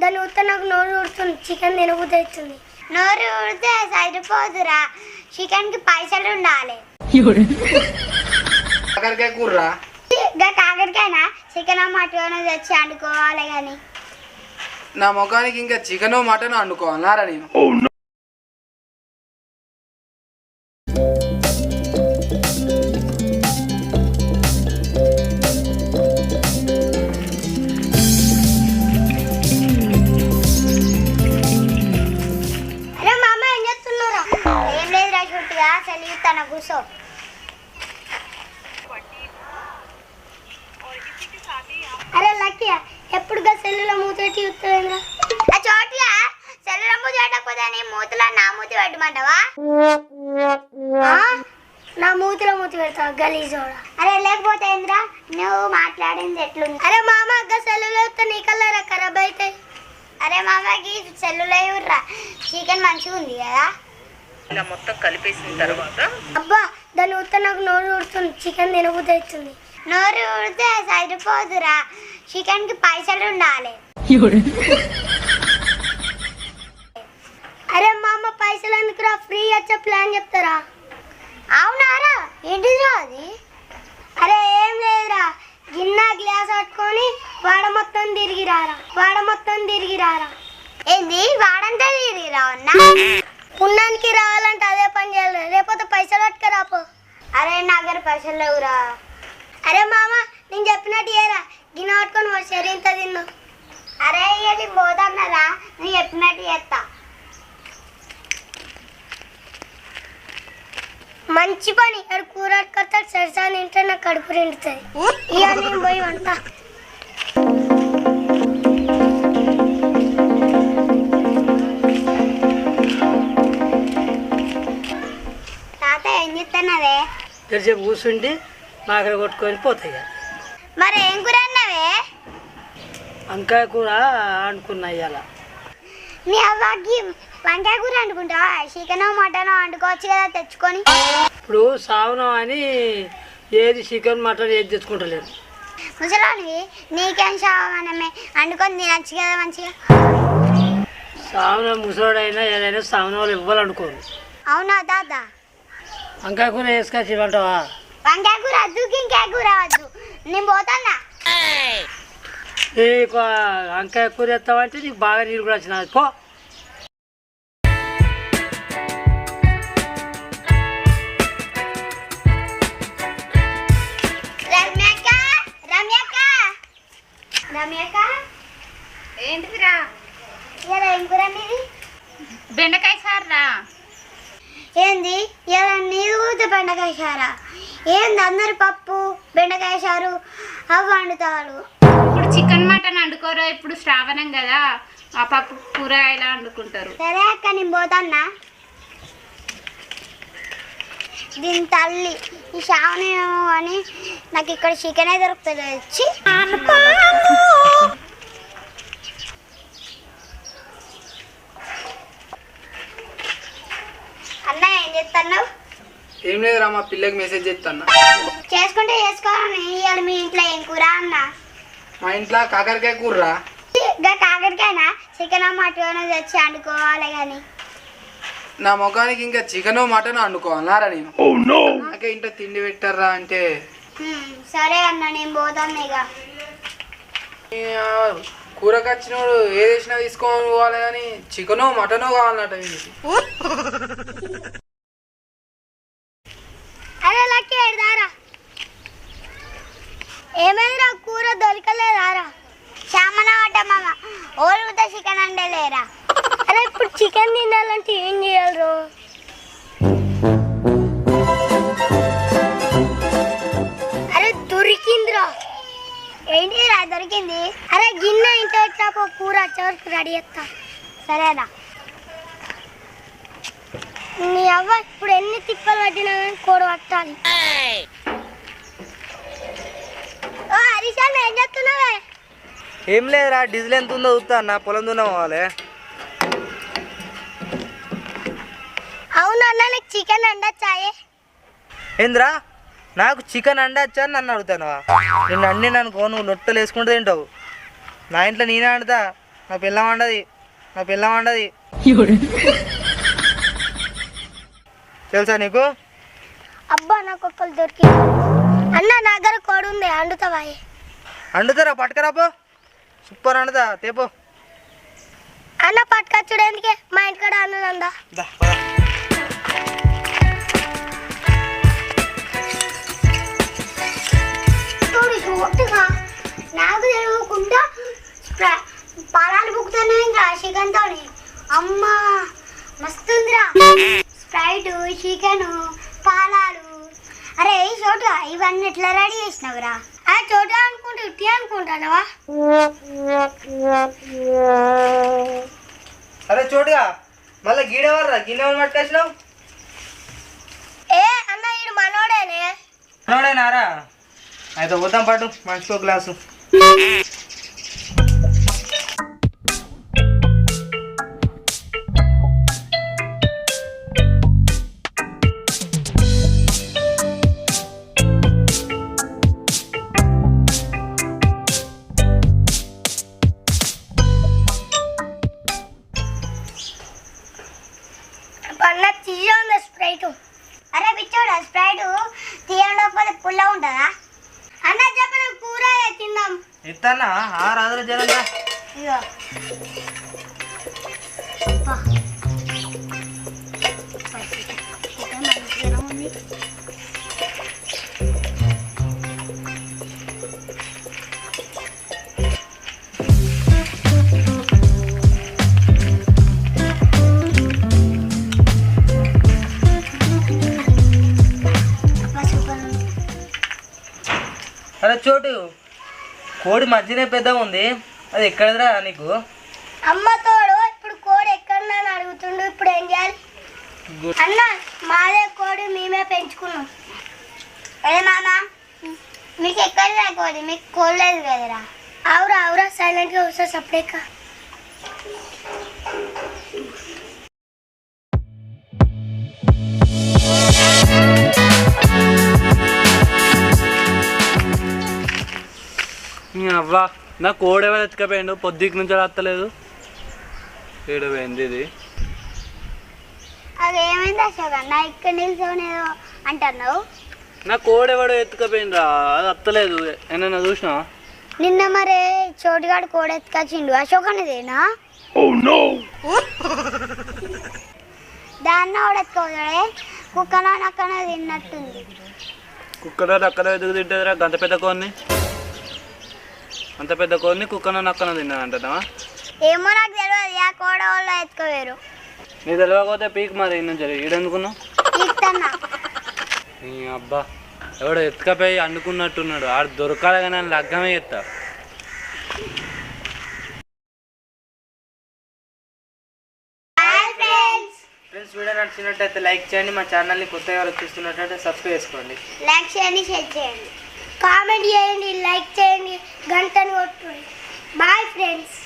దాని ఉత్త నాకు నోరు ఊడుతుంది చికెన్ తినబుద్ధి అవుతుంది. నోరు ఊడితే సరిపోదురా. చికెన్కి పైసలు ఉండాలి. కాకరకాయ కూర్రా ఇంకా కాకరికైనా చికెన్ మటన్ తెచ్చి వండుకోవాలి కానీ నా ముఖానికి ఇంకా చికెన్ మటన్ వండుకోవాలన్నారా నేను. చోట్ల మూతి పెట్టకపోతే నీ మూతిలో నా మూతి పెట్టమంటావా? నా మూతిలో మూతి పెడతా గలీజోడా. అరే లేకపోతే ఏంద్రా? నువ్వు మాట్లాడింది ఎట్లుంది? అరే మామ అగ్గ సెల్లులో నీ కల్లరా ఖరాబ్ అవుతాయి అరే మామకి సెల్లులో ఇవ్వరా చికెన్ మంచిగా ఉంది కదా? ఇలా మొత్తం కలిపేసిన తర్వాత అబ్బా దాని ఉత్త నాకు నోరు ఊడుతుంది. చికెన్ తినబుద్ధి అవుతుంది. నోరు ఊడితే సరిపోదురా. చికెన్కి పైసలు ఉండాలి. అరే మామ పైసలు ఎందుకురా? ఫ్రీ వచ్చే ప్లాన్ చెప్తారా? అవునారా ఏంటిదిరా అది? అరే ఏం లేదురా. గిన్నె గ్లాస్ పట్టుకొని వాడ మొత్తం తిరిగి రారా. వాడ మొత్తం తిరిగి రారా. ఏంది? వాడంతా తిరిగిరా ఉన్నా పుణ్యానికి రావాలంటే అదే పని చేయాలి. లేకపోతే పైసలు పట్టుకురాపో అరే నా దగ్గర పైసలు లేవురా. అరే మామ నేను చెప్పినట్టు ఏరా గిన్నె పట్టుకొని వాడు సరింత తిన్నా. అరే ఇది పోదన్నరా నేను చెప్పినట్టు చేస్తా. మంచి పని. ఇక్కడ కూర కట్టాడు సరిసా తింటే నాకు కడుపు నిండుతుంది. ఇక నేను పోయి వంట. తాత ఏం చెప్తున్నవే తెరిచి కూర్చుండి మాకడ కొట్టుకొని పోతాయి. మరి ఏం కూర వంకాయ కూర అనుకున్నా ఇవాళ నీ అవ్వకి వంకాయ కూర వండుకుంటావా చికెన్ మటన్ వండుకోవచ్చు కదా తెచ్చుకొని. ఇప్పుడు సావనం అని ఏది చికెన్ మటన్ ఏది తెచ్చుకుంటలేరు. ముసలానివి నీకేం మనమే వండుకొని తినచ్చు కదా మంచిగా. సావనం ముసోడైనా ఏదైనా సావనం వాళ్ళు ఇవ్వాలనుకోరు. అవునా తాత? వంకాయ కూర వేసుకొచ్చి ఇవ్వంటావా? వంకాయ కూర వద్దు ఇంకాయ కూర వద్దు. నేను పోతానా? నీకు వంకాయ కూర ఎత్తావంటే నీకు బాగా నీళ్ళు కూడా వచ్చినది పో. ఏంటిదిరా? బెండకాయ సార్ రా ఏంది? ఇలా నీరు కూర్చో బెండకాయ చారా? ఏంది అందరు పప్పు బెండకాయ చారు? అవి వండుతారు. ఇప్పుడు చికెన్ మటన్ వండుకోరా? ఇప్పుడు శ్రావణం కదా. ఆ పప్పు కూర ఇలా వండుకుంటారు. సరే అక్క నేను పోతాన్నా. దీని తల్లి ఈ శ్రావణేమో అని నాకు ఇక్కడ చికెనే దొరుకుతుంది. వచ్చి అన్న ఏం చెప్తున్నావు ఏం లేదురా మా పిల్లకి మెసేజ్ చేస్తాను చేసుకుంటే చేసుకోవాలని ఇవాళ మీ ఇంట్లో ఏం కూర అన్న? మా ఇంట్లో కాకరకాయ కూర్రా ఇంకా కాకరికైనా చికెన్ మటన్ తెచ్చి వండుకోవాలి కానీ నా ముఖానికి ఇంకా చికెన్ మటన్ వండుకోవాలన్నారా నేను? నాకే ఇంట్లో తిండి పెట్టారా అంటే? సరే అన్న నేను పోతాను ఇక కూరకు వచ్చినోడు ఏది వేసినా తీసుకోవాలి పోవాలి కానీ చికెను మటను కావాలన్నట ఓలుగుతా చికెన్ అంటే లేరా? అరే ఇప్పుడు చికెన్ తినాలంటే ఏం చేయాలి అరే దొరికిందిరా. ఏంటిరా దొరికింది? అరే గిన్నె ఇంత వచ్చాక కూర వచ్చేవరకు రెడీ చేస్తా. సరేనా నీ అవ్వ ఇప్పుడు ఎన్ని తిప్పలు పట్టినా కానీ కూర పట్టాలి. ఓ హరీషాన్ ఏం చేస్తున్నావే? ఏం లేదురా డీజిల్ ఎంత ఉందో చూస్తా అన్న పొలం దున్న పోవాలి నీకు చికెన్ ఏంద్రా నాకు చికెన్ అండొచ్చా అని నన్ను అడుగుతానువా? నేను అన్ని అనుకో నువ్వు నొట్టలు వేసుకుంటూ తింటావు. నా ఇంట్లో నేనే అండుతా నా పిల్లం వండది నా పిల్లం వండది. తెలుసా నీకు? అబ్బా నాకు ఒక్కరు దొరికింది. అన్న నా దగ్గర కోడి ఉంది అండుతావా వండుతారా పట్టుకరాపో సూపర్ వండుతా తేపో. అన్న పట్టుకొచ్చుడు ఎందుకే? మా ఇంటికాడ అన్నదందా దా, పద. చూడు షూట్గా నాకు తెలియకుండా పాలాలు బుక్కుతానే ఇంకా చికెన్ తోని అమ్మా మస్తుందిరా. Sprite chicken పాలాలు. అరే చోటు ఇవన్నీ ఎట్లా రెడీ చేసినావురా? ఆ చోట అనుకుంటా ఇట్టి అనుకుంటానవా? అరే చోటుగా మళ్ళీ గీడెవర్రా గిన్నె పట్టుకొచ్చినావు? ఏ అన్న ఈడు మనోడేనే. నోడేనారా అయితే పోతాం పాటు మనిషికో గ్లాసు. ఇస్తానా ఆ రాదుల జనంగా. అరే చోటు. కోడి మధ్యనే పెద్ద ఉంది. అది ఎక్కడదిరా నీకు? అమ్మ తోడు ఇప్పుడు కోడి ఎక్కడన్నా అడుగుతుండు ఇప్పుడు ఏం చేయాలి? అన్న మాదే కోడి మేమే పెంచుకున్నాం. ఏ మామ మీకు ఎక్కడ రాకోది మీకు కోల్లేదు కదరా? అవురా అవురా సైలెంట్గా వస్తా సపరేట్గా అవ్వా. నా కోడ్ ఎవరు ఎత్తుకపోయిండు? పొద్దుకి నుంచి రాత్తలేదు ఏడు పోయింది ఇది. అది ఏమైంది అశోక్ అన్న? ఇక్కడ నిల్చొని ఏదో అంటున్నావు? నా కోడ్ ఎవడో ఎత్తుకపోయిండ్రా? అది అత్తలేదు. ఏమన్నా చూసినా నిన్న మరి చోటుగాడు కోడ ఎత్తుకొచ్చిండు. అశోక్ అనేదేనా దాన్ని కూడా ఎత్తుకోదే కుక్కన నక్కన తిన్నట్టుంది. కుక్కన నక్కన ఎదుగు తింటదిరా? అంత పెద్ద కోన్ని అంత పెద్ద కోన్ని కుక్కన నక్కన తిన్నానంటనా ఏమో నాకు తెలియదు ఆ కోడ వాళ్ళు ఎత్తుకోవేరు నీ తెలియకపోతే పీక్ మరి నుంచి ఈడనుకున్నావు ఇస్తున్నా నీ అబ్బా ఎవడో ఎత్తుకపోయి అనుకున్నట్టున్నాడు ఆడు దొరకాలి కానీ లగ్గమే ఎత్తా. ఫ్రెండ్స్ వీడియో నచ్చినట్టయితే లైక్ చేయండి మా ఛానల్ని కొత్తగా చూస్తున్నట్టయితే సబ్స్క్రైబ్ చేసుకోండి. లైక్ చేయండి షేర్ చేయండి. కామెంట్ చేయండి లైక్ చేయండి గంటను కొట్టుకోండి బాయ్ ఫ్రెండ్స్